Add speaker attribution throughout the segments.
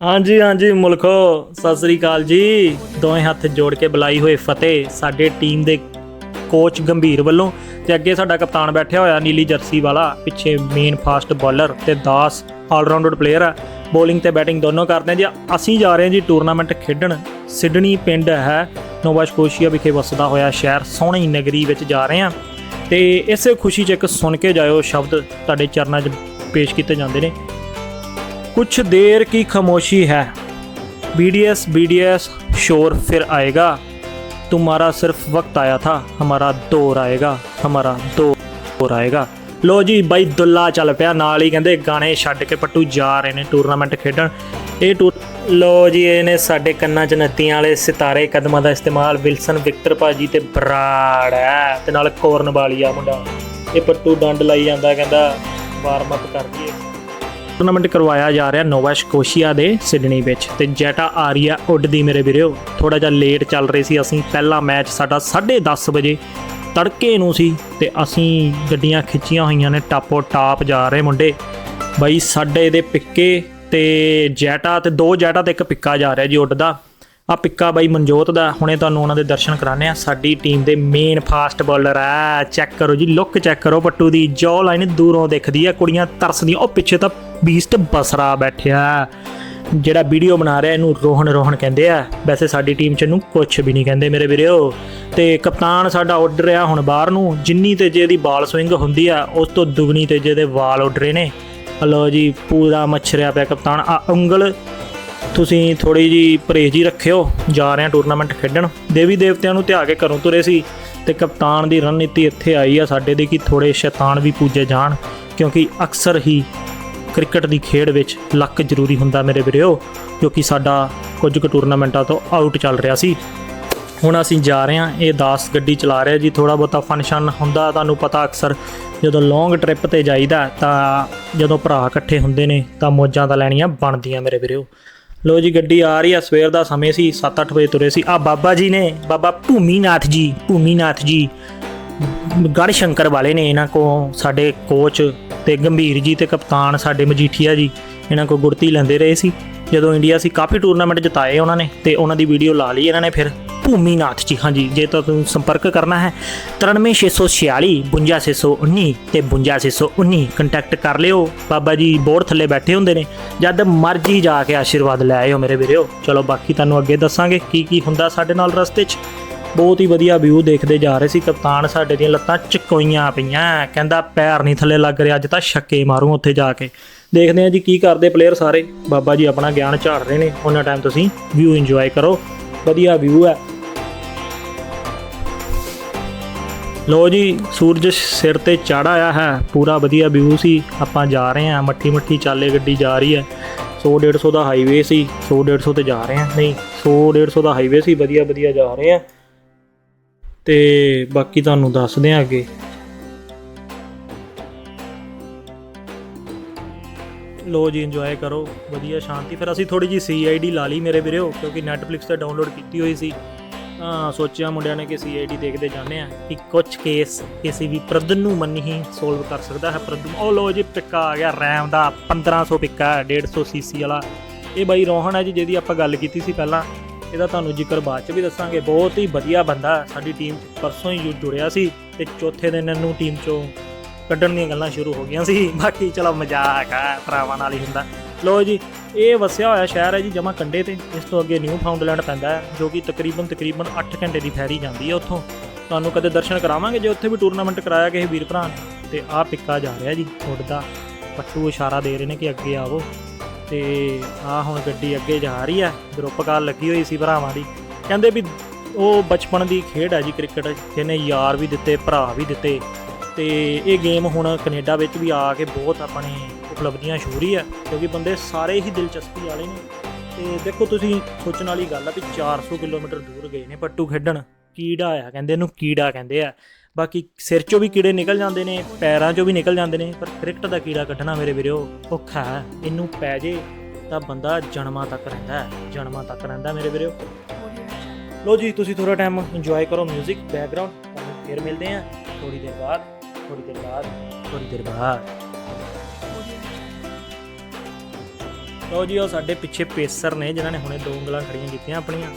Speaker 1: ਹਾਂਜੀ ਹਾਂਜੀ ਮੁਲਕੋ ਸਤਿ ਸ੍ਰੀ ਅਕਾਲ ਜੀ। ਦੋਵੇਂ ਹੱਥ ਜੋੜ ਕੇ ਬੁਲਾਈ ਹੋਏ ਫਤਿਹ ਸਾਡੇ ਟੀਮ ਦੇ ਕੋਚ ਗੰਭੀਰ ਵੱਲੋਂ ਤੇ ਅੱਗੇ ਸਾਡਾ ਕਪਤਾਨ ਬੈਠਿਆ ਹੋਇਆ ਨੀਲੀ ਜਰਸੀ ਵਾਲਾ, ਪਿੱਛੇ ਮੇਨ ਫਾਸਟ ਬੋਲਰ ਤੇ ਦਾਸ ਆਲਰਾਊਂਡਰ ਪਲੇਅਰ ਆ। ਬੋਲਿੰਗ ਤੇ ਬੈਟਿੰਗ ਦੋਨੋਂ ਕਰਦੇ ਆ ਜੀ। ਅਸੀਂ ਜਾ ਰਹੇ ਹਾਂ ਜੀ ਟੂਰਨਾਮੈਂਟ ਖੇਡਣ। ਸਿਡਨੀ ਪਿੰਡ ਹੈ, ਨੋਵਾ ਸਕੋਸ਼ੀਆ ਵਿਖੇ ਵਸਦਾ ਹੋਇਆ ਸ਼ਹਿਰ ਸੋਹਣੀ ਨਗਰੀ ਵਿੱਚ ਜਾ ਰਹੇ ਹਾਂ। ਤੇ ਇਸੇ ਖੁਸ਼ੀ 'ਚ ਇੱਕ ਸੁਣ ਕੇ ਜਾਇਓ ਸ਼ਬਦ ਤੁਹਾਡੇ ਚਰਨਾਂ 'ਚ ਪੇਸ਼ ਕੀਤੇ ਜਾਂਦੇ ਨੇ। कुछ देर की खामोशी है बीडीएस बीडीएस शोर फिर आएगा तुम्हारा सिर्फ वक्त आया था हमारा दौर आएगा हमारा दौर आएगा ਲੋ ਜੀ ਬਾਈ ਦੁੱਲਾ ਚੱਲ ਪਿਆ ਨਾਲ ਹੀ ਕਹਿੰਦੇ ਗਾਣੇ ਛੱਡ ਕੇ ਪੱਟੂ ਜਾ ਰਹੇ ਨੇ ਟੂਰਨਾਮੈਂਟ ਖੇਡਣ ਇਹ ਟੂਰ ਲੋ ਜੀ ਇਹ ਨੇ ਸਾਡੇ ਕੰਨਾਂ 'ਚ ਨੱਤੀਆਂ ਵਾਲੇ ਸਿਤਾਰੇ ਕਦਮਾਂ ਦਾ ਇਸਤੇਮਾਲ ਵਿਲਸਨ ਵਿਕਟਰ ਭਾਜੀ ਤੇ ਬਰਾੜ ਹੈ ਤੇ ਨਾਲ ਕੋਰਨ ਵਾਲੀਆ ਮੁੰਡਾ ਇਹ ਪੱਟੂ ਡੰਡ ਲਾਈ ਜਾਂਦਾ ਕਹਿੰਦਾ ਵਾਰਮ ਅਪ ਕਰ ਦਈਏ ਟੂਰਨਾਮੈਂਟ ਕਰਵਾਇਆ ਜਾ ਰਿਹਾ ਨੋਵਾ ਸਕੋਸ਼ੀਆ ਦੇ ਸਿਡਨੀ ਵਿੱਚ ਤੇ ਜੈਟਾ ਆਰੀਆ ਉੱਡਦੀ ਮੇਰੇ ਵੀਰੋ ਥੋੜਾ ਜਿਹਾ ਲੇਟ ਚੱਲ ਰਹੇ ਸੀ ਅਸੀਂ, ਪਹਿਲਾ ਮੈਚ ਸਾਡਾ 10:30 ਵਜੇ ਤੜਕੇ ਨੂੰ ਸੀ ਤੇ ਅਸੀਂ ਗੱਡੀਆਂ ਖਿੱਚੀਆਂ ਹੋਈਆਂ ਨੇ, ਟਾਪੋ ਟਾਪ ਜਾ ਰਹੇ ਮੁੰਡੇ। ਬਾਈ ਸਾਡੇ ਦੇ ਪਿੱਕੇ ਤੇ ਜੈਟਾ ਤੇ ਦੋ ਜੈਟਾ ਤੇ ਇੱਕ ਪਿੱਕਾ ਜਾ ਰਿਹਾ ਜੀ ਉੱਡਦਾ। ਆ ਪਿੱਕਾ ਬਾਈ ਮਨਜੋਤ ਦਾ, ਹੁਣੇ ਤੁਹਾਨੂੰ ਉਹਨਾਂ ਦੇ ਦਰਸ਼ਨ ਕਰਾਣੇ ਆ ਸਾਡੀ ਟੀਮ ਦੇ ਮੇਨ ਫਾਸਟ ਬੋਲਰ ਆ ਚੈੱਕ ਕਰੋ ਜੀ ਲੁੱਕ ਚੈੱਕ ਕਰੋ, ਪੱਟੂ ਦੀ ਜੋ ਲਾਈਨ ਦੂਰੋਂ ਦਿਖਦੀ ਆ, ਕੁੜੀਆਂ ਤਰਸਦੀਆਂ, ਉਹ ਪਿੱਛੇ ਤਾਂ ਬੀਸਟ ਬਸਰਾ ਬੈਠਿਆ। ਜਿਹੜਾ ਵੀਡੀਓ ਬਣਾ ਰਿਹਾ ਇਹਨੂੰ ਰੋਹਣ ਰੋਹਣ ਕਹਿੰਦੇ ਆ। ਵੈਸੇ ਸਾਡੀ ਟੀਮ ਚ ਇਹਨੂੰ ਕੁਝ ਵੀ ਨਹੀਂ ਕਹਿੰਦੇ ਮੇਰੇ ਵੀਰੋ। ਤੇ ਕਪਤਾਨ ਸਾਡਾ ਉੱਡ ਰਿਹਾ ਹੁਣ ਬਾਹਰ ਨੂੰ। ਜਿੰਨੀ ਤੇਜ਼ੇ ਦੀ ਬਾਲ ਸਵਿੰਗ ਹੁੰਦੀ ਆ, ਉਸ ਤੋਂ ਦੁਗਣੀ ਤੇਜੇ ਦੇ ਵਾਲ ਉੱਡ ਰਹੇ ਨੇ। ਹਲੋ ਜੀ, ਪੂਰਾ ਮੱਛਰਿਆ ਪਿਆ ਕਪਤਾਨ। ਆ ਉਂਗਲ ਤੁਸੀਂ ਥੋੜੀ ਜੀ ਪਰਹੇਜ਼ ਹੀ ਰੱਖਿਓ। ਜਾ ਰਹੇ ਹਾਂ ਟੂਰਨਾਮੈਂਟ ਖੇਡਣ। ਦੇਵੀ ਦੇਵਤਿਆਂ ਨੂੰ ਧਿਆ ਕੇ ਘਰੋਂ ਤੁਰੇ ਸੀ। ਤੇ ਕਪਤਾਨ ਦੀ ਰਣਨੀਤੀ ਇੱਥੇ ਆਈ ਆ ਸਾਡੇ ਦੇ ਕਿ ਥੋੜੇ ਸ਼ੈਤਾਨ ਵੀ ਪੂਜੇ ਜਾਣ। ਕਿਉਂਕਿ ਅਕਸਰ ਹੀ ਕ੍ਰਿਕਟ ਦੀ ਖੇਡ ਵਿੱਚ ਲੱਕ ਜ਼ਰੂਰੀ ਹੁੰਦਾ ਮੇਰੇ ਵੀਰੋ, ਕਿਉਂਕਿ ਸਾਡਾ ਕੁਝ ਕੁ ਟੂਰਨਾਮੈਂਟਾਂ ਤੋਂ ਆਊਟ ਚੱਲ ਰਿਹਾ ਸੀ। ਹੁਣ ਅਸੀਂ ਜਾ ਰਹੇ ਹਾਂ, ਇਹ ਦਾਸ ਗੱਡੀ ਚਲਾ ਰਿਹਾ ਜੀ ਥੋੜਾ ਬਹੁਤਾ ਫੰਕਸ਼ਨ ਹੁੰਦਾ, ਤੁਹਾਨੂੰ ਪਤਾ ਅਕਸਰ ਜਦੋਂ ਲੌਂਗ ਟ੍ਰਿਪ ਤੇ ਜਾਈਦਾ, ਤਾਂ ਜਦੋਂ ਭਰਾ ਇਕੱਠੇ ਹੁੰਦੇ ਨੇ, ਤਾਂ ਮੌਜਾਂ ਤਾਂ ਲੈਣੀਆਂ ਬਣਦੀਆਂ ਮੇਰੇ ਵੀਰੋ। ਲੋ ਜੀ, ਗੱਡੀ ਆ ਰਹੀ ਆ, ਸਵੇਰ ਦਾ ਸਮੇਂ ਸੀ 7-8 ਵਜੇ ਤੁਰੇ ਸੀ। ਆ ਬਾਬਾ ਜੀ ਨੇ, ਬਾਬਾ ਭੂਮੀਨਾਥ ਜੀ ਭੂਮੀਨਾਥ ਜੀ ਗੜ ਸ਼ੰਕਰ ਵਾਲੇ ਨੇ ਇਹਨਾਂ ਕੋ ਸਾਡੇ ਕੋਚ ਤੇ ਗੰਭੀਰ ਜੀ ਤੇ ਕਪਤਾਨ ਸਾਡੇ ਮਜੀਠੀਆ ਜੀ ਇਹਨਾਂ ਕੋ ਗੁੜਤੀ ਲੈਂਦੇ ਰਹੇ ਸੀ। ਜਦੋਂ ਇੰਡੀਆ ਸੀ ਕਾਫੀ ਟੂਰਨਾਮੈਂਟ ਜਿਤਾਏ ਉਹਨਾਂ ਨੇ ਤੇ ਉਹਨਾਂ ਦੀ ਵੀਡੀਓ ਲਾ ਲਈ ਇਹਨਾਂ ਨੇ ਫਿਰ ਭੂਮੀ ਨਾਥ ਜੀ, ਹਾਂਜੀ, ਜੇ ਤਾਂ ਤੁਸੀਂ ਸੰਪਰਕ ਕਰਨਾ ਹੈ 93646 52619 ਤੇ 52619 ਕੰਟੈਕਟ ਕਰ ਲਿਓ। ਬਾਬਾ ਜੀ ਬੋਰਡ ਥੱਲੇ ਬੈਠੇ ਹੁੰਦੇ ਨੇ, ਜਦ ਮਰਜ਼ੀ ਜਾ ਕੇ ਆਸ਼ੀਰਵਾਦ ਲੈ ਆਇਓ ਮੇਰੇ ਵੀਰੋ। ਚਲੋ ਬਾਕੀ ਤੁਹਾਨੂੰ ਅੱਗੇ ਦੱਸਾਂਗੇ ਕੀ ਕੀ ਹੁੰਦਾ ਸਾਡੇ ਨਾਲ ਰਸਤੇ 'ਚ। ਬਹੁਤ ਹੀ ਵਧੀਆ ਵਿਊ ਦੇਖਦੇ ਜਾ ਰਹੇ ਸੀ। ਕਪਤਾਨ ਸਾਡੇ ਦੀਆਂ ਲੱਤਾਂ ਚਕੋਈਆਂ ਪਈਆਂ। ਕਹਿੰਦਾ ਪੈਰ ਨਹੀਂ ਥੱਲੇ ਲੱਗ ਰਿਹਾ, ਅੱਜ ਤਾਂ ਛੱਕੇ ਮਾਰੂ ਉੱਥੇ ਜਾ ਕੇ। ਦੇਖਦੇ ਆ ਜੀ ਕੀ ਕਰਦੇ ਪਲੇਅਰ ਸਾਰੇ। ਬਾਬਾ ਜੀ ਆਪਣਾ ਗਿਆਨ ਝਾੜ ਰਹੇ ਨੇ। ਉਹਨਾਂ ਟਾਈਮ ਤੁਸੀਂ ਵਿਊ ਇੰਜੋਏ ਕਰੋ। ਵਧੀਆ ਵਿਊ ਹੈ। ਲੋ ਜੀ, ਸੂਰਜ ਸਿਰ ਤੇ ਚੜ ਆਇਆ ਹੈ। ਪੂਰਾ ਵਧੀਆ ਵਿਊ ਸੀ। ਆਪਾਂ ਜਾ ਰਹੇ ਹਾਂ। ਮੱਠੀ ਮੱਠੀ ਚਾਲੇ ਗੱਡੀ ਜਾ ਰਹੀ ਹੈ। 100 150 ਦਾ ਹਾਈਵੇ ਸੀ। 100 150 ਤੇ ਜਾ ਰਹੇ ਹਾਂ। ਨਹੀਂ 100 150 ਦਾ ਹਾਈਵੇ ਸੀ। ਵਧੀਆ ਵਧੀਆ ਜਾ ਰਹੇ ਹਾਂ। ਤੇ ਬਾਕੀ ਤੁਹਾਨੂੰ ਦੱਸਦੇ ਹਾਂ ਅੱਗੇ ਲੋ ਜੀ ਇੰਜੋਏ ਕਰੋ। ਵਧੀਆ, ਸ਼ਾਂਤੀ। ਫਿਰ ਅਸੀਂ ਥੋੜੀ ਜੀ ਸੀਆਈਡੀ ਲਾ ਲਈ ਮੇਰੇ ਵੀਰੋ, ਕਿਉਂਕਿ ਨੈਟਫਲਿਕਸ ਤੇ ਡਾਊਨਲੋਡ ਕੀਤੀ ਹੋਈ ਸੀ। ਹਾਂ ਸੋਚਿਆ ਮੁੰਡਿਆਂ ਨੇ ਕਿ ਸੀਆਈਡੀ ਦੇਖਦੇ ਜਾਂਦੇ ਆ ਕਿ ਕੁਝ ਕੇਸ ਕਿਸੇ ਵੀ ਪ੍ਰਦਨ ਨੂੰ ਮੰਨ ਹੀ ਸੋਲਵ ਕਰ ਸਕਦਾ ਹੈ ਪ੍ਰਦਨ ਉਹ ਲੋ ਜੀ ਪਿੱਕਾ ਆ ਗਿਆ ਰੈਮ ਦਾ 1500 ਪਿੱਕਾ 150 ਸੀਸੀ ਵਾਲਾ। ਇਹ ਬਾਈ ਰੋਹਨ ਹੈ ਜੀ, ਜਿਹਦੀ ਆਪਾਂ ਗੱਲ ਕੀਤੀ ਸੀ ਪਹਿਲਾਂ। ਇਹਦਾ ਤੁਹਾਨੂੰ ਜ਼ਿਕਰ ਬਾਅਦ ਚ ਵੀ ਦੱਸਾਂਗੇ। ਬਹੁਤ ਹੀ ਵਧੀਆ ਬੰਦਾ ਸਾਡੀ ਟੀਮ ਪਰਸੋਂ ਹੀ ਜੁ- ਜੁੜਿਆ ਸੀ ਤੇ ਚੌਥੇ ਦਿਨ ਇਹਨੂੰ ਟੀਮ ਚੋਂ ਕੱਢਣ ਦੀਆਂ ਗੱਲਾਂ ਸ਼ੁਰੂ ਹੋ ਗਈਆਂ ਸੀ। ਬਾਕੀ ਚਲੋ ਮਜ਼ਾਕ ਆ, ਭਰਾਵਾਂ ਨਾਲ ਹੀ ਹੁੰਦਾ। ਲੋ ਜੀ, ਇਹ ਵਸਿਆ ਹੋਇਆ ਸ਼ਹਿਰ ਹੈ ਜੀ ਜਮਾ ਕੰਡੇ ਤੇ। ਇਸ ਤੋਂ ਅੱਗੇ ਨਿਊ ਫਾਊਂਡਲੈਂਡ ਪੈਂਦਾ ਹੈ, ਜੋ ਕਿ ਤਕਰੀਬਨ ਤਕਰੀਬਨ 8 ਘੰਟੇ ਦੀ ਫੈਰੀ ਜਾਂਦੀ ਹੈ ਉੱਥੋਂ। ਤੁਹਾਨੂੰ ਕਦੇ ਦਰਸ਼ਨ ਕਰਾਵਾਂਗੇ ਜੇ ਉੱਥੇ ਵੀ ਟੂਰਨਾਮੈਂਟ ਕਰਾਇਆ ਕਿਸੇ ਵੀਰ ਭਰਾ ਨੇ। ਤੇ ਆਹ ਪਿੱਕਾ ਜਾ ਰਿਹਾ ਜੀ ਉੱਡਦਾ ਪੱਟੂ ਇਸ਼ਾਰਾ ਦੇ ਰਹੇ ਨੇ ਕਿ ਅੱਗੇ ਆਵੋ। ਤੇ ਆਹ ਹੁਣ ਗੱਡੀ ਅੱਗੇ ਜਾ ਰਹੀ ਹੈ ਗਰੁੱਪ ਕਾਲ ਲੱਗੀ ਹੋਈ ਸੀ ਭਰਾਵਾਂ ਦੀ। ਕਹਿੰਦੇ ਵੀ ਉਹ ਬਚਪਨ ਦੀ ਖੇਡ ਹੈ ਜੀ ਕ੍ਰਿਕਟ, ਜਿਹਨੇ ਯਾਰ ਵੀ ਦਿੱਤੇ, ਭਰਾ ਵੀ ਦਿੱਤੇ। ਤੇ ਇਹ ਗੇਮ ਹੁਣ ਕੈਨੇਡਾ ਵਿੱਚ ਵੀ ਆ ਕੇ ਬਹੁਤ ਆਪਣੇ ਉਪਲਬਧੀਆਂ ਛੂ ਰਹੀ ਹੈ ਕਿਉਂਕਿ ਬੰਦੇ ਸਾਰੇ ਹੀ ਦਿਲਚਸਪੀ ਵਾਲੇ ਨੇ। ਤੇ ਦੇਖੋ ਤੁਸੀਂ ਸੋਚਣ ਵਾਲੀ ਗੱਲ ਆ ਵੀ 400 ਕਿਲੋਮੀਟਰ ਦੂਰ ਗਏ ਨੇ ਪੱਟੂ ਖੇਡਣ। ਕੀੜਾ ਆ, ਕਹਿੰਦੇ ਇਹਨੂੰ ਕੀੜਾ ਕਹਿੰਦੇ ਆ। ਬਾਕੀ ਸਿਰ ਚੋਂ ਵੀ ਕੀੜੇ ਨਿਕਲ ਜਾਂਦੇ ਨੇ, ਪੈਰਾਂ ਚੋਂ ਵੀ ਨਿਕਲ ਜਾਂਦੇ ਨੇ, ਪਰ ਕ੍ਰਿਕਟ ਦਾ ਕੀੜਾ ਕੱਢਣਾ ਮੇਰੇ ਵੀਰੋ ਔਖਾ ਹੈ। ਇਹਨੂੰ ਪੈ ਜੇ ਤਾਂ ਬੰਦਾ ਜਨਮਾਂ ਤੱਕ ਰਹਿੰਦਾ ਜਨਮਾਂ ਤੱਕ ਰਹਿੰਦਾ ਮੇਰੇ ਵੀਰੋ। ਲੋ ਜੀ, ਤੁਸੀਂ ਥੋੜਾ ਟਾਈਮ ਇੰਜੋਏ ਕਰੋ 뮤직 ਬੈਕਗ੍ਰਾਉਂਡ ਤੁਹਾਨੂੰ ਫਿਰ ਮਿਲਦੇ ਹਾਂ ਥੋੜੀ ਦੇਰ ਬਾਅਦ ਥੋੜੀ ਦੇਰ ਬਾਅਦ ਥੋੜੀ ਦੇਰ ਬਾਅਦ। ਲਓ ਜੀ ਉਹ ਸਾਡੇ ਪਿੱਛੇ ਪੇਸਰ ਨੇ, ਜਿਨ੍ਹਾਂ ਨੇ ਹੁਣੇ ਦੋ ਉਂਗਲਾਂ ਖੜੀਆਂ ਕੀਤੀਆਂ ਆਪਣੀਆਂ।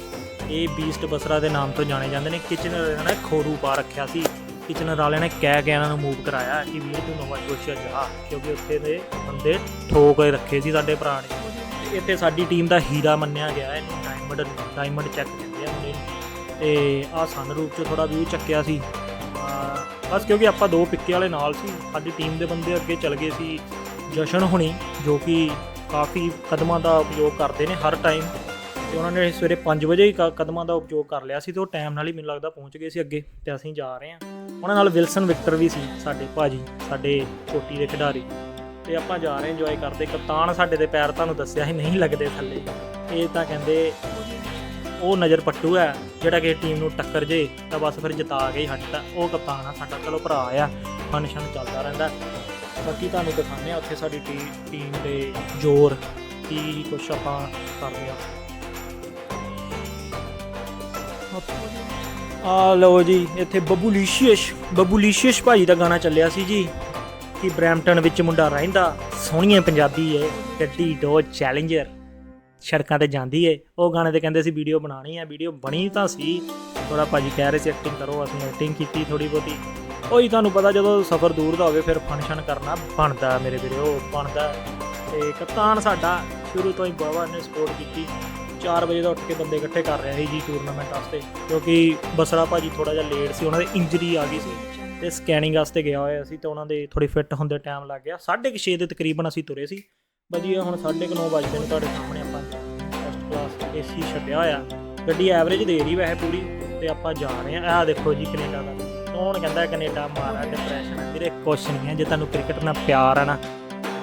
Speaker 1: ਇਹ ਬੀਸਟ ਬਸਰਾ ਦੇ ਨਾਮ ਤੋਂ ਜਾਣੇ ਜਾਂਦੇ ਨੇ, ਕਿਚਨ ਨੇ ਖੋਰੂ ਪਾ ਰੱਖਿਆ ਸੀ। ਕਿਚਨਰ ਵਾਲਿਆਂ ਨੇ ਕਹਿ ਕੇ ਇਹਨਾਂ ਨੂੰ ਮੂਵ ਕਰਾਇਆ ਕਿ ਵੀਰ ਤੂੰ ਨਵਾਂ ਜੋਸ਼ੀਆ ਜਾ, ਕਿਉਂਕਿ ਉੱਥੇ ਦੇ ਬੰਦੇ ਠੋਕ ਕੇ ਰੱਖੇ ਸੀ ਸਾਡੇ ਭਰਾ ਨੇ ਇੱਥੇ ਸਾਡੀ ਟੀਮ ਦਾ ਹੀਰਾ ਮੰਨਿਆ ਗਿਆ, ਇਹਨੂੰ ਡਾਇਮੰਡ ਡਾਇਮੰਡ ਚੈੱਕ ਕਹਿੰਦੇ ਆ ਮੁੰਡੇ ਨੂੰ। ਤੇ ਆ ਸਨਰੂਪ ਚ ਥੋੜਾ ਵਿਊ ਚੱਕਿਆ ਸੀ। ਬਸ ਕਿਉਂਕਿ ਆਪਾਂ ਦੋ ਪਿੱਕੇ ਵਾਲੇ ਨਾਲ ਸੀ, ਸਾਡੀ ਟੀਮ ਦੇ ਬੰਦੇ ਅੱਗੇ ਚੱਲ ਗਏ ਸੀ ਜਸ਼ਨ ਹੁਣੀ, ਜੋ ਕਿ ਕਾਫੀ ਕਦਮਾਂ ਦਾ ਉਪਯੋਗ ਕਰਦੇ ਨੇ ਹਰ ਟਾਈਮ ਤੇ ਉਹਨਾਂ ਨੇ ਸਵੇਰੇ 5 ਵਜੇ ਹੀ ਕ- ਕਦਮਾਂ ਦਾ ਉਪਯੋਗ ਕਰ ਲਿਆ ਸੀ ਤੇ ਉਹ ਟਾਈਮ ਨਾਲ ਹੀ ਮੈਨੂੰ ਲੱਗਦਾ ਪਹੁੰਚ ਗਏ ਸੀ ਅੱਗੇ ਤੇ ਅਸੀਂ ਜਾ ਰਹੇ ਹਾਂ। ਉਹਨਾਂ ਨਾਲ ਵਿਲਸਨ ਵਿਕਟਰ ਵੀ ਸੀ, ਸਾਡੇ ਭਾਜੀ, ਸਾਡੇ ਕੋਟੀ ਦੇ ਖਿਡਾਰੀ। ਤੇ ਆਪਾਂ ਜਾ ਰਹੇ ਇੰਜੋਏ ਕਰਦੇ। ਕਪਤਾਨ ਸਾਡੇ ਦੇ ਪੈਰ ਤੁਹਾਨੂੰ ਦੱਸਿਆ ਸੀ, ਨਹੀਂ ਲੱਗਦੇ ਥੱਲੇ। ਇਹ ਤਾਂ ਕਹਿੰਦੇ ਉਹ ਨਜ਼ਰ ਪੱਟੂ ਹੈ, ਜਿਹੜਾ ਕਿ ਟੀਮ ਨੂੰ ਟੱਕਰ ਜੇ, ਤਾਂ ਬਸ ਫਿਰ ਜਿਤਾ ਕੇ ਹੀ ਹਟਦਾ। ਉਹ ਕਪਤਾਨ ਆ, ਸਾਡਾ ਚਲੋ ਭਰਾ ਆ ਫੰਕਸ਼ਨ ਚੱਲਦਾ ਰਹਿੰਦਾ। ਬਾਕੀ ਤੁਹਾਨੂੰ ਦਿਖਾਉਂਦੇ ਆ ਉੱਥੇ ਸਾਡੀ ਟੀਮ ਦੇ ਜ਼ੋਰ, ਕੀ ਕੁਛ ਆਪਾਂ ਕਰਦੇ ਆ ਆ ਲਓ ਜੀ, ਇੱਥੇ ਬਬੂਲੀਸ਼ੀਅਸ ਬਬੂਲੀਸ਼ੀਅਸ ਭਾਜੀ ਦਾ ਗਾਣਾ ਚੱਲਿਆ ਸੀ ਜੀ, ਕਿ ਬ੍ਰੈਂਪਟਨ ਵਿੱਚ ਮੁੰਡਾ ਰਹਿੰਦਾ ਸੋਹਣੀਏ ਪੰਜਾਬੀ ਏ, ਗੱਡੀ ਡੋ ਚੈਲੰਜਰ, ਸੜਕਾਂ ਤੇ ਜਾਂਦੀ ਏ। ਉਹ ਗਾਣੇ ਤੇ ਕਹਿੰਦੇ ਸੀ, ਵੀਡੀਓ ਬਣਾਣੀ ਹੈ ਵੀਡੀਓ ਬਣੀ ਤਾਂ ਸੀ ਥੋੜਾ ਭਾਜੀ ਕਹਿ ਰਹੇ ਸੀ ਐਕਟਿੰਗ ਕਰੋ, ਅਸੀਂ ਐਕਟਿੰਗ ਕੀਤੀ ਥੋੜੀ ਬਹੁਤੀ। ਉਹੀ ਤੁਹਾਨੂੰ ਪਤਾ ਜਦੋਂ ਸਫ਼ਰ ਦੂਰ ਦਾ ਹੋਵੇ, ਫਿਰ ਫੰਕਸ਼ਨ ਕਰਨਾ ਬਣਦਾ ਮੇਰੇ ਵੀਰੇ ਉਹ ਬਣਦਾ। ਤੇ ਕਪਤਾਨ ਸਾਡਾ ਸ਼ੁਰੂ ਤੋਂ ਹੀ ਬਾਬਾ ਨੇ ਸਪੋਰਟ ਕੀਤੀ। 4 ਵਜੇ ਦਾ ਉੱਠ ਕੇ ਬੰਦੇ ਇਕੱਠੇ ਕਰ ਰਿਹਾ ਸੀ ਜੀ ਟੂਰਨਾਮੈਂਟ ਵਾਸਤੇ, ਕਿਉਂਕਿ ਬਸਰਾ ਭਾਜੀ ਥੋੜਾ ਜਿਹਾ ਲੇਟ ਸੀ, ਉਹਨਾਂ ਦੇ ਇੰਜਰੀ ਆ ਗਈ ਸੀ ਤੇ ਸਕੈਨਿੰਗ ਵਾਸਤੇ ਗਿਆ ਹੋਇਆ ਸੀ ਤੇ ਉਹਨਾਂ ਦੇ ਥੋੜੀ ਫਿੱਟ ਹੁੰਦੇ ਟਾਈਮ ਲੱਗ ਗਿਆ। 6:30 ਦੇ ਤਕਰੀਬਨ ਅਸੀਂ ਤੁਰੇ ਸੀ। ਵਧੀਆ ਹੁਣ 9:30 ਵਜੇ ਨੇ ਤੁਹਾਡੇ ਸਾਹਮਣੇ ਆਪਾਂ ਫਸਟ ਕਲਾਸ ਏਸੀ ਛੱਡਿਆ ਹੋਇਆ। ਗੱਡੀ ਐਵਰੇਜ ਦੇ ਰਹੀ ਵੈਸੇ ਪੂਰੀ ਤੇ ਆਪਾਂ ਜਾ ਰਹੇ ਆ ਆਹ ਦੇਖੋ ਜੀ ਕੈਨੇਡਾ ਦਾ। ਕੌਣ ਕਹਿੰਦਾ ਕੈਨੇਡਾ ਮਾਰਾ ਡਿਪਰੈਸ਼ਨ ਹੈ? ਵੀਰੇ, ਕੁਛ ਨਹੀਂ ਹੈ। ਜੇ ਤੁਹਾਨੂੰ ਕ੍ਰਿਕਟ ਨਾਲ ਪਿਆਰ ਹੈ ਨਾ,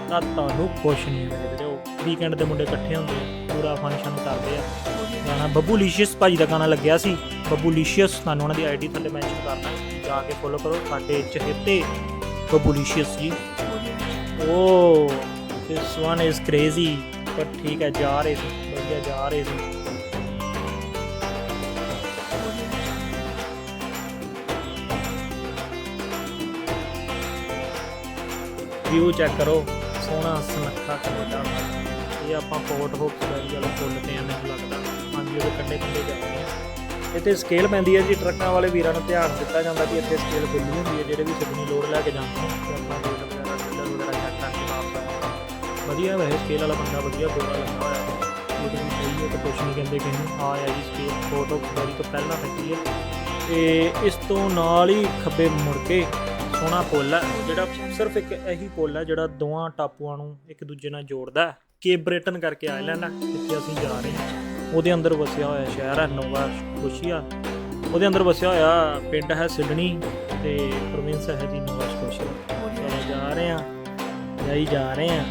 Speaker 1: ਤਾਂ ਤੁਹਾਨੂੰ ਕੁਛ ਨਹੀਂ ਹੈ। ਮੇਰੇ ਵੀਕਐਂਡ ਦੇ ਮੁੰਡੇ ਇਕੱਠੇ ਹੁੰਦੇ ਆ। ਪੂਰਾ ਫੰਕਸ਼ਨ ਕਰਦੇ ਆ। ਗਾਣਾ ਬੱਬੂ ਬੱਬੂਲੀਸ਼ੀਅਸ ਭਾਜੀ ਦਾ ਗਾਣਾ ਲੱਗਿਆ ਸੀ। ਬੱਬੂ ਬੱਬੂਲੀਸ਼ੀਅਸ ਤੁਹਾਨੂੰ ਉਹਨਾਂ ਦੀ ਆਈਡੀ ਥੱਲੇ ਮੈਂਸ਼ਨ ਕਰਨਾ। ਜਾ ਕੇ ਫੋਲੋ ਕਰੋ, ਸਾਡੇ ਚਹੇਤੇ ਬੱਬੂ ਬੱਬੂਲੀਸ਼ੀਅਸ ਜੀ। Oh this one is crazy ਪਰ ਠੀਕ ਹੈ, ਜਾ ਰਹੇ ਸੀ। ਵਧੀਆ ਜਾ ਰਹੇ ਸੀ। ਵਿਊ ਚੈੱਕ ਕਰੋ। ਸੋਹਣਾ ਸੁਨੱਖਾ ਕੈਨੇਡਾ। ਦਾ ਇਹ ਆਪਾਂ ਪੋਰਟ ਹੋਪਸ ਵੈਲੀ ਵਾਲੇ ਪੁੱਲ ਤੇ ਆ, ਮੈਨੂੰ ਲੱਗਦਾ। ਹਾਂਜੀ ਉਹਦੇ ਕੰਢੇ ਕੰਢੇ ਜਾ ਰਹੇ ਇੱਥੇ ਸਕੇਲ ਪੈਂਦੀ ਹੈ ਜੀ, ਟਰੱਕਾਂ ਵਾਲੇ ਵੀਰਾਂ ਨੂੰ ਧਿਆਨ ਦਿੱਤਾ ਜਾਂਦਾ ਕਿ ਇੱਥੇ ਸਕੇਲ ਖੁੱਲੀ ਹੁੰਦੀ ਹੈ, ਜਿਹੜੇ ਵੀ ਸਿੱਧੀ ਲੋਡ ਲੈ ਕੇ ਜਾਂਦੇ ਨੇ ਤੇ ਆਪਣਾ ਰੇਟ ਵਗੈਰਾ ਟਿੱਲਰ ਵਗੈਰਾ ਚੈੱਕ ਕਰਕੇ ਵਾਪਸ ਵਧੀਆ ਵੈਸੇ ਸਕੇਲ ਵਾਲਾ ਬੰਦਾ ਵਧੀਆ ਬੋਰਾ ਲੱਗਾ ਹੋਇਆ। ਇਹ ਵੀ ਸਹੀ ਹੈ ਤਾਂ ਕੁਛ ਨਹੀਂ ਕਹਿੰਦੇ ਕਿਸੇ ਆ ਆ ਜੀ ਸਕੇਲ ਫੋਟੋ ਵੈਰੀ ਤੋਂ ਪਹਿਲਾਂ ਹੈਗੀ ਹੈ। ਤੇ ਇਸ ਤੋਂ ਨਾਲ ਹੀ ਖੱਬੇ ਮੁੜ ਕੇ ਸੋਹਣਾ ਪੁੱਲ ਹੈ, ਜਿਹੜਾ ਸਿਰਫ ਇੱਕ ਇਹੀ ਪੁੱਲ ਹੈ, ਜਿਹੜਾ ਦੋਵਾਂ ਟਾਪੂਆਂ ਨੂੰ ਇੱਕ ਦੂਜੇ ਨਾਲ ਜੋੜਦਾ ਹੈ। ਕੇਪ ਬ੍ਰਿਟਨ ਕਰਕੇ ਆਇਲੈਂਡ ਹੈ ਜਿੱਥੇ ਅਸੀਂ ਜਾ ਰਹੇ ਹਾਂ। ਉਹਦੇ ਅੰਦਰ ਵਸਿਆ ਹੋਇਆ ਸ਼ਹਿਰ ਹੈ ਨੋਵਾ ਸਕੋਸ਼ੀਆ। ਉਹਦੇ ਅੰਦਰ ਵਸਿਆ ਹੋਇਆ ਪਿੰਡ ਹੈ ਸਿਡਨੀ ਤੇ ਪ੍ਰੋਵਿੰਸ ਹੈ ਜੀ ਨੋਵਾ ਸਕੋਸ਼ੀਆ। ਚਲੋ ਜਾ ਰਹੇ ਹਾਂ, ਜਾਈ ਜਾ ਰਹੇ ਹਾਂ,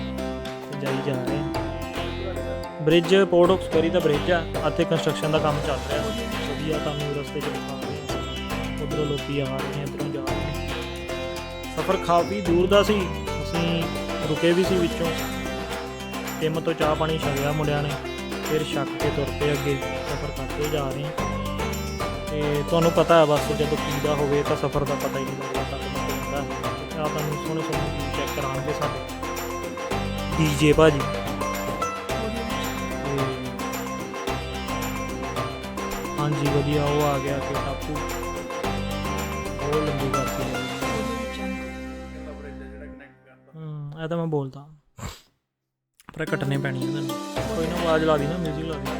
Speaker 1: ਜਾਈ ਜਾ ਰਹੇ ਹਾਂ। ਬ੍ਰਿਜ, ਪੋਰਟ ਆਫ ਸਪੈਰੀ ਦਾ ਬ੍ਰਿਜ ਆ, ਇੱਥੇ ਕੰਸਟਰਕਸ਼ਨ ਦਾ ਕੰਮ ਚੱਲ ਰਿਹਾ। ਵਧੀਆ ਤੁਹਾਨੂੰ ਰਸਤੇ 'ਚ ਦਿਖਾ ਰਹੇ ਉਧਰੋਂ ਲੋਕੀ ਆ ਰਹੇ ਨੇ, ਇਧਰੋਂ ਜਾ ਰਹੇ ਨੇ। ਸਫ਼ਰ ਕਾਫੀ ਦੂਰ ਦਾ ਸੀ, ਅਸੀਂ ਰੁਕੇ ਵੀ ਸੀ ਵਿੱਚੋਂ। ਟਿਮ ਤੋਂ ਚਾਹ ਪਾਣੀ ਛਕਿਆ ਮੁੰਡਿਆਂ ਨੇ ਫਿਰ ਛੱਕ ਕੇ ਤੁਰ ਪਏ ਅੱਗੇ ਸਫ਼ਰ ਕਰਦੇ ਜਾ ਰਹੇ ਤੇ ਤੁਹਾਨੂੰ ਪਤਾ ਹੈ ਬਸ ਜਦੋਂ ਪੀਦਾ ਹੋਵੇ ਤਾਂ ਸਫ਼ਰ ਦਾ ਪਤਾ ਹੀ ਨਹੀਂ ਲੱਗਦਾ ਕਦੋਂ ਤੱਕ ਹੁੰਦਾ ਆ ਤੁਹਾਨੂੰ ਸੋਹਣੇ ਸੋਹਣੇ ਚੈੱਕ ਕਰਾਉਣਗੇ ਸਾਡੇ। ਡੀਜੇ ਭਾਜੀ। ਹਾਂਜੀ ਵਧੀਆ ਉਹ ਆ ਗਿਆ ਕਿ ਟਾਪੂ। ਉਹ ਲੰਬੀ ਕਰਤੀ ਹੈ ਹੂੰ ਇਹ ਤਾਂ ਮੈਂ ਬੋਲਦਾ। ਪਰ ਇਹ ਪੈਣੀ ਹੈ ਤੁਹਾਨੂੰ ਕੋਈ ਨਾ ਆਵਾਜ਼ ਲਾ ਦੀ ਨਾ ਮਿਊਜ਼ਿਕ ਲਾ ਦੀ।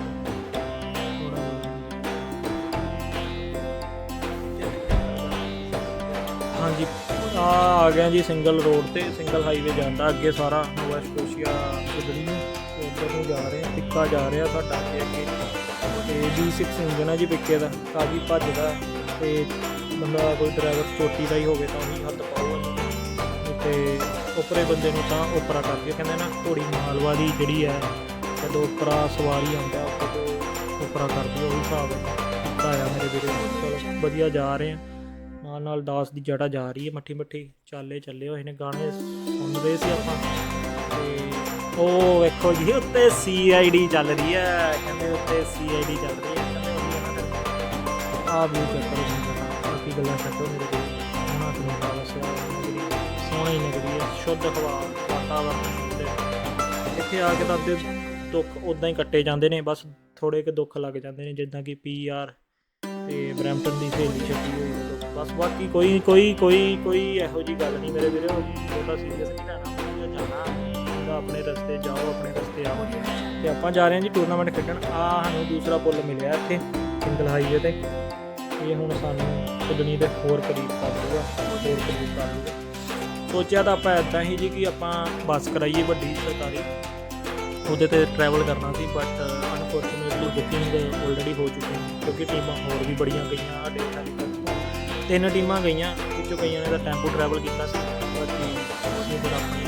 Speaker 1: ਹਾਂਜੀ, ਆ ਆ ਗਿਆ ਜੀ ਸਿੰਗਲ ਰੋਡ ਤੇ ਸਿੰਗਲ ਹਾਈਵੇ ਜਾਂਦਾ ਅੱਗੇ ਸਾਰਾ ਨੋਵਾ ਸਕੋਸ਼ੀਆ ਸਿਡਨੀ ਨੂੰ। ਉੱਧਰ ਨੂੰ ਜਾ ਰਹੇ ਆ ਪਿੱਕਾ ਜਾ ਰਿਹਾ ਸਾਡਾ ਅੱਗੇ ਅੱਗੇ। ਤੇ V6 ਇੰਜਨ ਹੈ ਜੀ ਪਿੱਕੇ ਦਾ, ਕਾਫੀ ਭੱਜਦਾ। ਤੇ ਬੰਦਾ ਕੋਈ ਡਰਾਈਵਰ ਚੋਟੀ ਦਾ ਹੀ ਹੋਵੇ ਤਾਂ ਉਹੀ ਹੱਥ ਪਾਓ ਉਹਨੂੰ ਤੇ ਉੱਪਰੇ ਬੰਦੇ ਨੂੰ ਤਾਂ ਉਪਰਾ ਕਰਕੇ ਕਹਿੰਦੇ ਨਾ ਘੋੜੀ ਮਾਲਵਾ ਦੀ ਜਿਹੜੀ ਹੈ ਜਦੋਂ ਉਪਰਾ ਸਵਾਰੀ ਆਉਂਦਾ ਉਦੋਂ ਉਪਰਾ ਕਰਦੀ ਉਹ ਹਿਸਾਬ ਹੈ ਆਇਆ ਮੇਰੇ ਵੀਰੇ ਚਲੋ, ਵਧੀਆ ਜਾ ਰਹੇ ਆ। ਨਾਲ ਨਾਲ ਦਾਸ ਦੀ ਜੜਾ ਜਾ ਰਹੀ ਹੈ ਮੱਠੀ ਮੱਠੀ, ਚਾਲੇ ਚੱਲੇ ਹੋਏ ਨੇ, ਗਾਣੇ ਸੁਣ ਰਹੇ ਸੀ ਆਪਾਂ। ਤੇ ਉਹ ਵੇਖੋ ਜੀ, ਉੱਤੇ ਸੀਆਈਡੀ ਚੱਲ ਰਹੀ ਹੈ, ਕਹਿੰਦੇ ਉੱਤੇ ਸੀਆਈਡੀ ਚੱਲ ਰਹੀ ਹੈ। ਕਹਿੰਦੇ ਉਹੀ ਹੈ ਨਾ ਆ ਵੀ ਚੱਕਰ ਨਹੀਂ ਬਾਕੀ ਗੱਲਾਂ ਛੱਡੋ ਮੇਰੇ ਕੋਲ ਉਹਨਾਂ ਕੈਨੇਡਾ ਵਸਿਆ ਨਗਰੀ ਸੋਹਣੀ ਨਗਰੀ ਹੈ, ਸ਼ੁੱਧ ਹਵਾ, ਵਾਤਾਵਰਨ ਸ਼ੁੱਧ ਹੈ। ਇੱਥੇ ਆ ਕੇ ਤਾਂ ਅੱਧੇ ਦੁੱਖ ਉਦਾਂ ਹੀ ਕੱਟੇ ਜਾਂਦੇ ਨੇ, ਬਸ ਥੋੜੇ ਕਿ ਦੁੱਖ ਲੱਗ ਜਾਂਦੇ ਨੇ, ਜਿੱਦਾਂ ਕਿ ਪੀਆਰ ਤੇ ਬਰੈਂਪਟਨ ਦੀ ਸਹੇਲੀ ਛੱਡੀ ਹੋਈ ਬਸ ਬਾਕੀ ਕੋਈ ਕੋਈ ਕੋਈ ਕੋਈ ਇਹੋ ਜੀ ਗੱਲ ਨਹੀਂ ਮੇਰੇ ਵੀਰੋ ਬਹੁਤਾ ਸੀਰੀਅਸ ਨਹੀਂ ਲੈਣਾ ਜਾਣਾ ਤਾਂ ਆਪਣੇ ਰਸਤੇ ਜਾਓ, ਆਪਣੇ ਰਸਤੇ ਆਓ। ਤੇ ਆਪਾਂ ਜਾ ਰਹੇ ਹਾਂ ਜੀ ਟੂਰਨਾਮੈਂਟ ਖੇਡਣ। ਆ ਸਾਨੂੰ ਦੂਸਰਾ ਪੁੱਲ ਮਿਲਿਆ ਇੱਥੇ, ਸਿੰਗਲ ਹਾਈਵੇ ਤੇ। ਇਹ ਹੁਣ ਸਾਨੂੰ ਕੁਦਨੀ ਦੇ ਹੋਰ ਕਰੀਬ ਕਰ ਦੂਗਾ ਹੋਰ ਕਰੀਬ ਕਰ ਦੂਗਾ ਸੋਚਿਆ ਤਾਂ ਆਪਾਂ ਇਦਾਂ ਹੀ ਜੀ ਕਿ ਆਪਾਂ ਬੱਸ ਕਰਾਈਏ ਵੱਡੀ ਸਰਕਾਰੀ। ਉਹਦੇ ਤੇ ਟਰੈਵਲ ਕਰਨਾ ਸੀ ਬਟ ਅਨਫੋਰਚੂਨੇਟਲੀ ਬੁਕਿੰਗ ਆਲਰੇਡੀ ਹੋ ਚੁੱਕੀ ਹੈ ਕਿਉਂਕਿ ਟੀਮਾਂ ਹੋਰ ਵੀ ਬੜੀਆਂ ਗਈਆਂ ਸਾਡੇ ਹੈਲੀਕਾਪਟਰ ਤਿੰਨ ਟੀਮਾਂ ਗਈਆਂ, ਵਿੱਚੋਂ ਕਈਆਂ ਨੇ ਤਾਂ ਟੈਂਪੂ ਟਰੈਵਲ ਕੀਤਾ ਸੀ, ਬਾਕੀ ਅਸੀਂ ਫਿਰ ਆਪਣੀ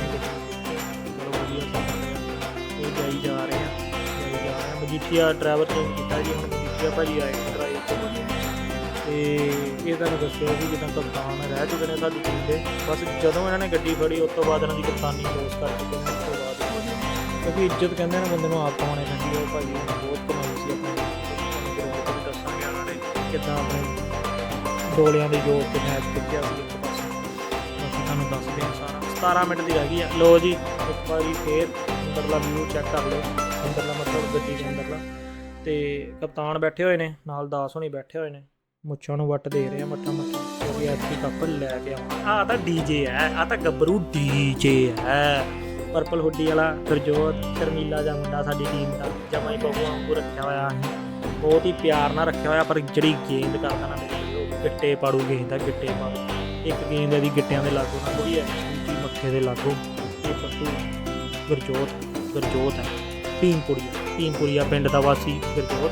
Speaker 1: ਚਲੋ ਵਧੀਆ ਸਫ਼ਰ ਇਹ ਜਾਈ ਜਾ ਰਹੇ ਆ, ਜਾਈ ਜਾ ਰਹੇ ਆ। ਮਜੀਠੀਆ ਡਰਾਈਵਰ ਤੋਂ ਕੀਤਾ ਜੀ, ਹੁਣ ਮਜੀਠੀਆ ਭਾਜੀ ਆਏ ਡਰਾਈਵਰ ਤੇ। ਤੇ ਇਹ ਤੁਹਾਨੂੰ ਦੱਸਿਆ ਸੀ ਜਿੱਦਾਂ ਕਪਤਾਨ ਰਹਿ ਚੁੱਕੇ ਨੇ ਸਾਡੀ ਟੀਮ ਦੇ, ਬਸ ਜਦੋਂ ਇਹਨਾਂ ਨੇ ਗੱਡੀ ਫੜੀ, ਉਸ ਤੋਂ ਬਾਅਦ ਇਹਨਾਂ ਦੀ ਕਪਤਾਨੀ ਲੋਸ ਕਰ ਚੁੱਕੇ ਨੇ ਉਸ ਤੋਂ ਬਾਅਦ ਕਿਉਂਕਿ ਇੱਜ਼ਤ ਕਹਿੰਦੇ ਨੇ ਬੰਦੇ ਨੂੰ ਆਪ ਕਮਾਉਣੀ ਪੈਂਦੀ ਹੈ ਉਹ ਭਾਜੀ ਨੇ ਬਹੁਤ ਕਮਾਈ ਸੀ ਆਪਣੇ ਤੁਹਾਨੂੰ ਗਰਾਊਂਡ ਦੱਸਾਂਗੇ ਉਹਨਾਂ ਨੇ ਕਿੱਦਾਂ ਆਪਣੇ ਗੋਲਿਆਂ ਦੇ ਜੋਰ ਤੇ ਮੈਚ ਜਿੱਤਿਆ ਸੀ ਇੱਕ ਪਾਸੇ। ਅਸੀਂ ਤੁਹਾਨੂੰ ਦੱਸਦੇ ਹਾਂ ਸਾਰਾ। 17 ਮਿੰਟ ਦੀ ਰਹਿ ਗਈ ਆ। ਲੋ ਜੀ, ਇੱਕ ਵਾਰੀ ਫੇਰ ਅੰਦਰਲਾ ਵਿਊ ਚੈੱਕ ਕਰ ਲਓ। ਅੰਦਰਲਾ ਮਤਲਬ ਗੱਡੀ ਦੇ ਅੰਦਰਲਾ। ਤੇ ਕਪਤਾਨ ਬੈਠੇ ਹੋਏ ਨੇ, ਨਾਲ ਦਾਸ ਹੋਣੀ ਬੈਠੇ ਹੋਏ ਨੇ। ਮੁੱਛਾਂ ਨੂੰ ਵੱਟ ਦੇ ਰਿਹਾ ਆ ਮੱਠਾ ਕਿਉਂਕਿ ਐਤਕੀ ਕੱਪ ਲੈ ਕੇ ਆਉਣਾ। ਆ ਤਾਂ ਡੀਜੇ ਹੈ, ਆ ਤਾਂ ਗੱਭਰੂ ਡੀਜੇ ਹੈ। ਪਰਪਲ ਹੁੱਡੀ ਵਾਲਾ ਗੁਰਜੋਤ, ਸ਼ਰਮੀਲਾ ਜਿਹਾ ਮੁੰਡਾ ਸਾਡੀ ਟੀਮ ਦਾ। ਜਮਾਈ ਬਹੂ ਵਾਂਗੂ ਰੱਖਿਆ ਹੋਇਆ ਹੈ ਬਹੁਤ ਹੀ ਪਿਆਰ ਨਾਲ ਰੱਖਿਆ ਹੋਇਆ, ਪਰ ਜਿਹੜੀ ਗੇਂਦ ਕਰਦਾ ਨਾ ਉਹ ਗਿੱਟੇ ਪਾੜੂ ਗੇਂਦ ਦਾ, ਗਿੱਟੇ ਪਾੜੂ। ਇੱਕ ਗੇਂਦ ਇਹਦੀ ਗਿੱਟਿਆਂ ਦੇ ਲਾਗੂ ਨਾ ਥੋੜੀ ਹੈ, ਦੂਜੀ ਮੱਥੇ ਦੇ ਲਾਗੂ। ਇਹ ਪੱਟੂ ਗੁਰਜੋਤ ਗੁਰਜੋਤ ਹੈ। ਭੀਮਪੁਰੀਆ ਭੀਮਪੁਰੀਆ ਪਿੰਡ ਦਾ ਵਾਸੀ ਗੁਰਜੋਤ।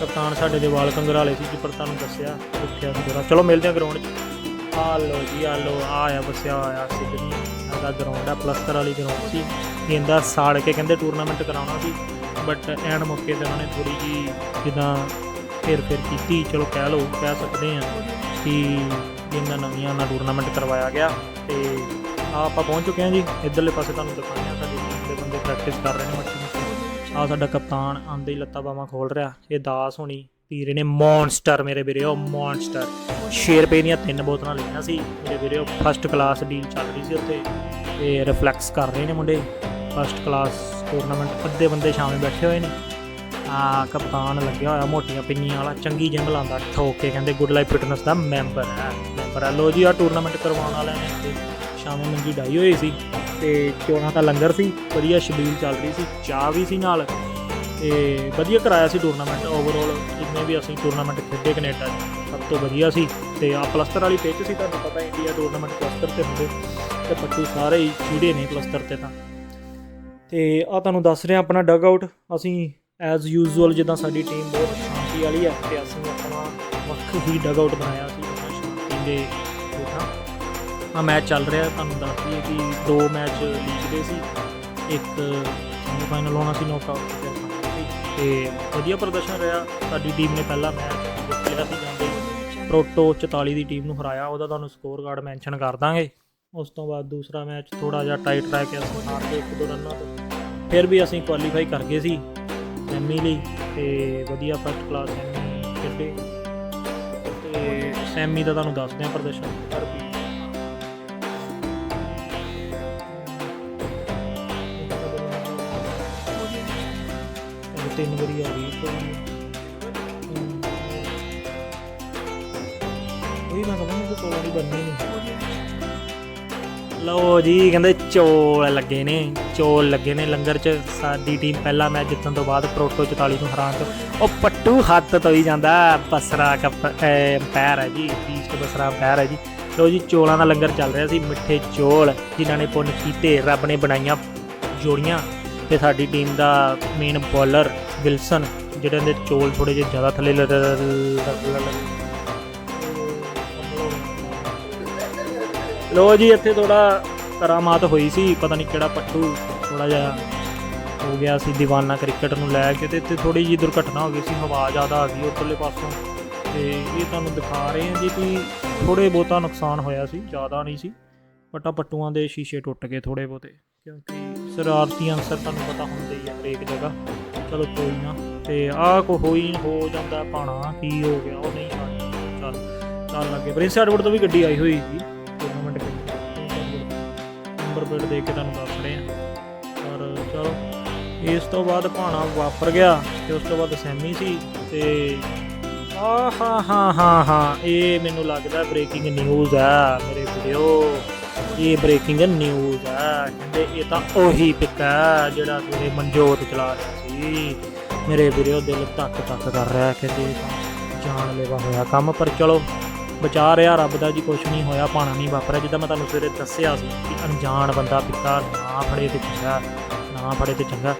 Speaker 1: ਕਪਤਾਨ ਸਾਡੇ ਦੇ ਵਾਲ ਕੰਗਰਾਲੇ ਸੀ ਜੀ, ਪਰ ਤੁਹਾਨੂੰ ਦੱਸਿਆ, ਉੱਠਿਆ ਸੀ ਜਰਾ। ਚਲੋ, ਮਿਲਦੇ ਆ ਗਰਾਊਂਡ 'ਚ। ਆ ਲੋ ਜੀ, ਆ ਲੋ ਆ ਆਇਆ ਬਸਿਆ ਆਇਆ ਸਿੱਧਨੀ ਸਾਡਾ ਗਰਾਊਂਡ ਆ ਪਲਸਟਰ ਵਾਲੀ ਗਰਾਊਂਡ ਸੀ। ਗੇਂਦਾ ਸਾੜ ਕੇ ਕਹਿੰਦੇ ਟੂਰਨਾਮੈਂਟ ਕਰਾਉਣਾ ਸੀ ਬਟ ਐਂਡ ਮੌਕੇ ਤੇ ਉਹਨਾਂ ਨੇ ਥੋੜੀ ਜੀ ਜਿੱਦਾਂ ਫੇਰ ਫੇਰ ਕੀਤੀ, ਚਲੋ ਕਹਿ ਲਓ, ਕਹਿ ਸਕਦੇ ਆ ਕਿ ਇਹਨਾਂ ਨਵੀਆਂ ਨਾਲ ਟੂਰਨਾਮੈਂਟ ਕਰਵਾਇਆ ਗਿਆ ਤੇ ਆ ਆਪਾਂ ਪਹੁੰਚ ਚੁੱਕੇ ਹਾਂ ਜੀ। ਇਧਰਲੇ ਪਾਸੇ ਤੁਹਾਨੂੰ ਦਿਖਾਉਂਦੇ ਆ ਸਾਡੀ ਟੀਮ ਦੇ ਬੰਦੇ ਪ੍ਰੈਕਟਿਸ ਕਰ ਰਹੇ ਨੇ। ਆ ਸਾਡਾ ਕਪਤਾਨ ਆਂਦੇ ਹੀ ਲੱਤਾਂ ਬਾਹਾਂ ਖੋਲ ਰਿਹਾ, ਇਹ ਦਾਸ ਹੋਣੀ ਪੀ ਰਹੇ ਨੇ ਮੌਨਸਟਰ ਮੇਰੇ ਵੀਰੇ, ਉਹ ਮੌਨਸਟਰ 6 ਰੁਪਏ ਦੀਆਂ ਤਿੰਨ ਬੋਤਲਾਂ ਲਈਆਂ ਸੀ ਮੇਰੇ ਵੀਰੇ, ਉਹ ਫਸਟ ਕਲਾਸ ਡੀਲ ਚੱਲ ਰਹੀ ਸੀ ਉੱਥੇ। ਤੇ ਰਿਫਲੈਕਸ ਕਰ ਰਹੇ ਨੇ ਮੁੰਡੇ। ਫਸਟ ਕਲਾਸ ਟੂਰਨਾਮੈਂਟ ਅੱਧੇ ਬੰਦੇ ਸ਼ਾਮੇ ਬੈਠੇ ਹੋਏ ਨੇ। ਆ ਕਪਤਾਨ ਲੱਗਿਆ ਹੋਇਆ ਮੋਟੀਆਂ ਪਿੰਨੀਆਂ ਵਾਲਾ, ਚੰਗੀ ਜਿਮ ਲਾਉਂਦਾ, ਠੋਕ ਕੇ ਕਹਿੰਦੇ ਗੁੱਡ ਲਾਈਫ ਫਿਟਨੈਸ ਦਾ ਮੈਂਬਰ ਹੈ ਮੈਂਬਰ ਹੈ। ਲੋ ਜੀ ਆ ਟੂਰਨਾਮੈਂਟ ਕਰਵਾਉਣ ਵਾਲਿਆਂ ਨੇ ਇੱਥੇ, ਸ਼ਾਮੇ ਮੰਜੀ ਡਾਈ ਹੋਈ ਸੀ। ਤੇ ਚੋਣਾਂ ਦਾ ਲੰਗਰ ਸੀ, ਵਧੀਆ ਸ਼ਡਿਊਲ ਚੱਲ ਰਹੀ ਸੀ, ਚਾਹ ਵੀ ਸੀ ਨਾਲ ਤੇ ਵਧੀਆ ਕਰਾਇਆ ਸੀ ਟੂਰਨਾਮੈਂਟ ਓਵਰਆਲ ਜਿੰਨੇ ਵੀ ਅਸੀਂ ਟੂਰਨਾਮੈਂਟ ਖੇਡੇ ਕੈਨੇਡਾ ਸਭ ਤੋਂ ਵਧੀਆ ਸੀ ਤੇ ਆ ਪਲਸਟਰ ਵਾਲੀ ਪਿੱਚ ਸੀ, ਤੁਹਾਨੂੰ ਪਤਾ ਇੰਡੀਆ ਟੂਰਨਾਮੈਂਟ ਪਲਸਟਰ ਤੇ ਹੁੰਦੇ ਤੇ ਪੱਟੂ ਸਾਰੇ ਹੀ ਚੀੜੇ ਨੇ ਪਲਸਟਰ ਤੇ ਤਾਂ। ਤੇ ਆ ਤੁਹਾਨੂੰ ਦੱਸ ਰਿਹਾ ਆਪਣਾ ਡਗ ਆਊਟ ਅਸੀਂ ਐਜ਼ ਯੂਜ਼ੂਅਲ ਜਿੱਦਾਂ ਸਾਡੀ ਟੀਮ ਬਹੁਤ ਸ਼ਾਂਤੀ ਵਾਲੀ ਹੈ ਤੇ ਅਸੀਂ ਆਪਣਾ ਵੱਖ ਹੀ ਡਗ ਆਊਟ ਬਣਾਇਆ ਸੀ ਸ਼ਾਂਤੀ ਦੇ ਆ ਮੈਚ ਚੱਲ ਰਿਹਾ, ਤੁਹਾਨੂੰ ਦੱਸ ਦਈਏ ਕਿ ਦੋ ਮੈਚ ਲੀਗ ਦੇ ਸੀ। ਇੱਕ ਸੈਮੀ ਫਾਈਨਲ ਹੋਣਾ ਸੀ ਨੌਕਆਊਟ ਤੇ ਵਧੀਆ ਪ੍ਰਦਰਸ਼ਨ ਰਿਹਾ। ਸਾਡੀ ਟੀਮ ਨੇ ਪਹਿਲਾ ਮੈਚ ਜਿੱਤ ਸੀ ਜਾਂਦੇ ਹੀ। ਪ੍ਰੋਟੋ 44 ਦੀ ਟੀਮ ਨੂੰ ਹਰਾਇਆ, ਉਹਦਾ ਤੁਹਾਨੂੰ ਸਕੋਰ ਕਾਰਡ ਮੈਂਸ਼ਨ ਕਰ ਦਾਂਗੇ। ਉਸ ਤੋਂ ਬਾਅਦ ਦੂਸਰਾ ਮੈਚ ਥੋੜਾ ਜਿਹਾ ਟਾਈਟ ਰਹਿ ਕੇ ਅਸੀਂ ਹਾਰ ਕੇ ਇੱਕ ਦੋ ਰਨਾਂ ਤੋਂ। ਫਿਰ ਵੀ ਅਸੀਂ ਕੁਆਲੀਫਾਈ ਕਰ ਗਏ ਸੀ ਸੈਮੀ ਲਈ। ਤੇ ਵਧੀਆ ਫਸਟ ਕਲਾਸ ਸੈਮੀ ਖੇਡੇ। ਤੇ ਸੈਮੀ ਦਾ ਤੁਹਾਨੂੰ ਦੱਸਦੇ ਹਾਂ ਪ੍ਰਦਰਸ਼ਨ। ਪਰ ਵੀ ਤਿੰਨ ਵਾਰੀ ਆ ਗਈ ਕੋਈ ਮੈਂ ਕਹਿੰਦਾ ਕਿ ਕੋਲ ਦੀ ਬੰਨੀ ਨਹੀਂ। ਲਓ ਜੀ, ਕਹਿੰਦੇ ਚੋਲ ਲੱਗੇ ਨੇ, ਚੋਲ ਲੱਗੇ ਨੇ। ਲੰਗਰ 'ਚ ਸਾਡੀ ਟੀਮ ਪਹਿਲਾ ਮੈਚ ਜਿੱਤਣ ਤੋਂ ਬਾਅਦ ਪ੍ਰੋਟੋ 44 ਨੂੰ ਹਰਾਉਣ ਤੋਂ। ਉਹ ਪੱਟੂ ਹੱਥ ਤੋਂ ਹੀ ਜਾਂਦਾ, ਬਸਰਾ ਕੱਪ ਪੈਰ ਹੈ ਜੀ ਈਸਟ ਬਸਰਾ ਪੈਰ ਹੈ ਜੀ। ਲਓ ਜੀ, ਚੋਲਾਂ ਦਾ ਲੰਗਰ ਚੱਲ ਰਿਹਾ ਸੀ, ਮਿੱਠੇ ਚੋਲ, ਜਿਨ੍ਹਾਂ ਨੇ ਪੁੰਨ ਕੀਤੇ, ਰੱਬ ਨੇ ਬਣਾਈਆਂ ਜੋੜੀਆਂ। ਤੇ ਸਾਡੀ ਟੀਮ ਦਾ ਮੇਨ ਬੋਲਰ ਵਿਲਸਨ, ਜਿਹੜੇ ਦੇ ਚੋਲ ਥੋੜੇ ਜਿਹਾ ਜ਼ਿਆਦਾ ਥੱਲੇ ਲ- ਲ- ਲ- ਲੋ ਜੀ, ਇੱਥੇ ਥੋੜਾ ਕਰਾਮਾਤ ਹੋਈ ਸੀ, ਪਤਾ ਨਹੀਂ ਕਿਹੜਾ ਪੱਟੂ ਥੋੜਾ ਜਿਹਾ ਹੋ ਗਿਆ ਸੀ دیਵਾਨਾ ਕ੍ਰਿਕਟ ਨੂੰ ਲੈ ਕੇ ਤੇ ਇੱਥੇ ਥੋੜੀ ਜੀ ਦੁਰਘਟਨਾ ਹੋ ਗਈ ਸੀ, ਹਵਾ ਜ਼ਿਆਦਾ ਆ ਗਈ ਉੱਧਰਲੇ ਪਾਸੋਂ ਤੇ ਇਹ ਤੁਹਾਨੂੰ ਦਿਖਾ ਰਹੇ ਹਾਂ ਜੀ ਕਿ ਥੋੜੇ ਬਹੁਤਾ ਨੁਕਸਾਨ ਹੋਇਆ ਸੀ, ਜ਼ਿਆਦਾ ਨਹੀਂ ਸੀ, ਪਟਾ ਪੱਟੂਆਂ ਦੇ ਸ਼ੀਸ਼ੇ ਟੁੱਟ ਗਏ ਥੋੜੇ ਬਹੁਤੇ, ਕਿਉਂਕਿ ਸ਼ਰਾਰਤੀ ਅਨਸਰ ਤੁਹਾਨੂੰ ਪਤਾ ਹੁੰਦੇ ਹੀ ਆ ਹਰੇਕ ਜਗ੍ਹਾ। ਚਲੋ ਕੋਈ ਨਾ, ਤੇ ਆਹ ਕੋ ਹੋਈ, ਹੋ ਜਾਂਦਾ ਪਾਣਾ ਕੀ ਹੋ ਗਿਆ, ਉਹ ਨਹੀਂ ਆ ਚੱਲ ਚੱਲ ਲੱਗੇ ਪ੍ਰਿੰਸ ਐਡਵਰਡ ਤੋਂ ਵੀ ਗੱਡੀ ਆਈ ਹੋਈ ਸੀ। ਟੂਰਨਾਮੈਂਟ ਨੰਬਰ ਪਲੇਟ ਦੇਖ ਕੇ ਤੁਹਾਨੂੰ ਦੱਸ ਰਹੇ ਆ। ਪਰ ਚਲੋ, ਇਸ ਤੋਂ ਬਾਅਦ ਭਾਣਾ ਵਾਪਰ ਗਿਆ ਤੇ ਉਸ ਤੋਂ ਬਾਅਦ ਸੈਮੀ ਸੀ ਤੇ ਆ ਹਾਂ ਹਾਂ ਹਾਂ ਹਾਂ, ਇਹ ਮੈਨੂੰ ਲੱਗਦਾ ਬ੍ਰੇਕਿੰਗ ਨਿਊਜ਼ ਆ ਮੇਰੇ ਵੀਡੀਓ ਇਹ ਬ੍ਰੇਕਿੰਗ ਨਿਊਜ਼ ਆ। ਕਹਿੰਦੇ ਇਹ ਤਾਂ ਉਹੀ ਪਿੱਕਾ ਜਿਹੜਾ ਸਵੇਰੇ ਮਨਜੋਤ ਚਲਾ ਰਿਹਾ ਜੀ। ਮੇਰੇ ਵੀਰੋ, ਦਿਲ ਧੱਕ ਧੱਕ ਕਰ ਰਿਹਾ ਕਹਿੰਦੇ ਜਾਨਲੇਵਾ ਹੋਇਆ ਕੰਮ, ਪਰ ਚਲੋ, ਬਚਾ ਰਿਹਾ ਰੱਬ ਦਾ ਜੀ, ਕੁਛ ਨਹੀਂ ਹੋਇਆ ਪਾਣਾ ਨਹੀਂ ਵਾਪਰਿਆ। ਜਿੱਦਾਂ ਮੈਂ ਤੁਹਾਨੂੰ ਸਵੇਰੇ ਦੱਸਿਆ ਸੀ ਕਿ ਅਣਜਾਣ ਬੰਦਾ ਪਿੱਤਾ ਨਾ ਫੜੇ ਤੇ ਚੰਗਾ, ਨਾ ਫੜੇ ਤੇ ਚੰਗਾ।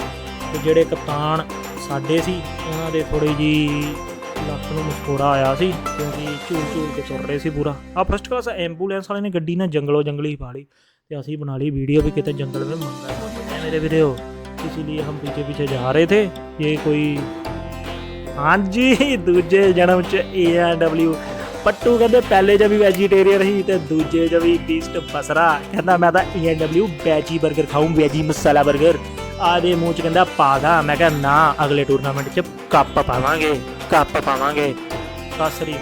Speaker 1: ਤੇ ਜਿਹੜੇ ਕਪਤਾਨ ਸਾਡੇ ਸੀ, ਉਹਨਾਂ ਦੇ ਥੋੜੀ ਜੀ ਲੱਖ ਨੂੰ ਮੁਸਕੋੜਾ ਆਇਆ ਸੀ, ਕਿਉਂਕਿ ਝੂਲ ਝੂਲ ਕੇ ਚੱਲ ਰਹੇ ਸੀ ਪੂਰਾ। ਆ ਫਰਸਟ ਕਲਾਸ ਐਂਬੂਲੈਂਸ ਵਾਲੇ ਨੇ ਗੱਡੀ ਨਾ ਜੰਗਲੋ ਜੰਗਲੀ ਫਾੜੀ ਤੇ ਅਸੀਂ ਬਣਾ ਲਈ, ਵੀਡੀਓ ਵੀ ਕਿਤੇ ਜੰਗਲ ਵਿੱਚ ਮੰਗਾ ਮੇਰੇ ਵੀਰੋ इसीलिए हम पीछे पीछे जा रहे थे। ये कोई, हाँ जी ਦੂਜੇ ਜਨਮ ਚ ਏ ਐ ਡਬਲਯੂ ਪੱਟੂ ਕਹਿੰਦੇ ਪਹਿਲੇ ਜਦ ਵੀ ਵੈਜੀਟੇਰੀਅਨ ਸੀ ਤੇ ਦੂਜੇ ਜਦ ਵੀ ਬੀਸਟ ਬਸਰਾ ਕਹਿੰਦਾ ਮੈਂ ਤਾਂ ਏ ਐ ਡਬਲਯੂ ਵੈਜੀ 버ਗਰ ਖਾਉਂ ਵੈਜੀ ਮਸਾਲਾ 버ਗਰ ਆਦੇ ਮੂੰਹ ਚ ਕਹਿੰਦਾ ਪਾਗਾ ਮੈਂ ਕਿਹਾ ਨਾ ਅਗਲੇ ਟੂਰਨਾਮੈਂਟ ਚ ਕੱਪ ਪਾਵਾਂਗੇ ਕੱਪ ਪਾਵਾਂਗੇ ਸਸਰੀ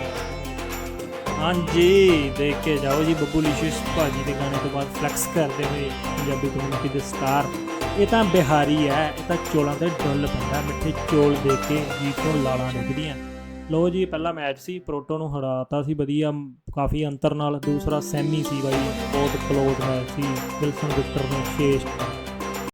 Speaker 1: ਹਾਂਜੀ ਦੇਖ ਕੇ ਜਾਓ ਜੀ ਬੱਬੂ ਲਿਸ਼ਿਸ਼ ਭਾਜੀ ਦੇ ਗਾਣੇ ਤੋਂ ਬਾਅਦ ਫਲੈਕਸ ਕਰਦੇ ਹੋਏ ਪੰਜਾਬੀ ਕਮਿਊਨਿਟੀ ਦੇ ਸਟਾਰ ਇਹ ਤਾਂ ਬਿਹਾਰੀ ਹੈ, ਇਹ ਤਾਂ ਚੋਲਾਂ ਤੇ ਡੁੱਲ ਪੈਂਦਾ, ਮਿੱਠੇ ਚੋਲ ਦੇ ਕੇ ਜੀ ਤੋਂ ਲਾਲਾਂ ਨਿਕਦੀਆਂ ਲੋ ਜੀ, ਪਹਿਲਾ ਮੈਚ ਸੀ, ਪ੍ਰੋਟੋ ਨੂੰ ਹਰਾਤਾ ਸੀ, ਵਧੀਆ, ਕਾਫੀ ਅੰਤਰ ਨਾਲ, ਦੂਸਰਾ ਸੈਮੀ ਸੀ ਬਾਈ, ਬਹੁਤ ਕਲੋਜ਼ ਮੈਚ ਸੀ, ਵਿਲਸਨ ਵਿਕਟਰ ਨੇ 6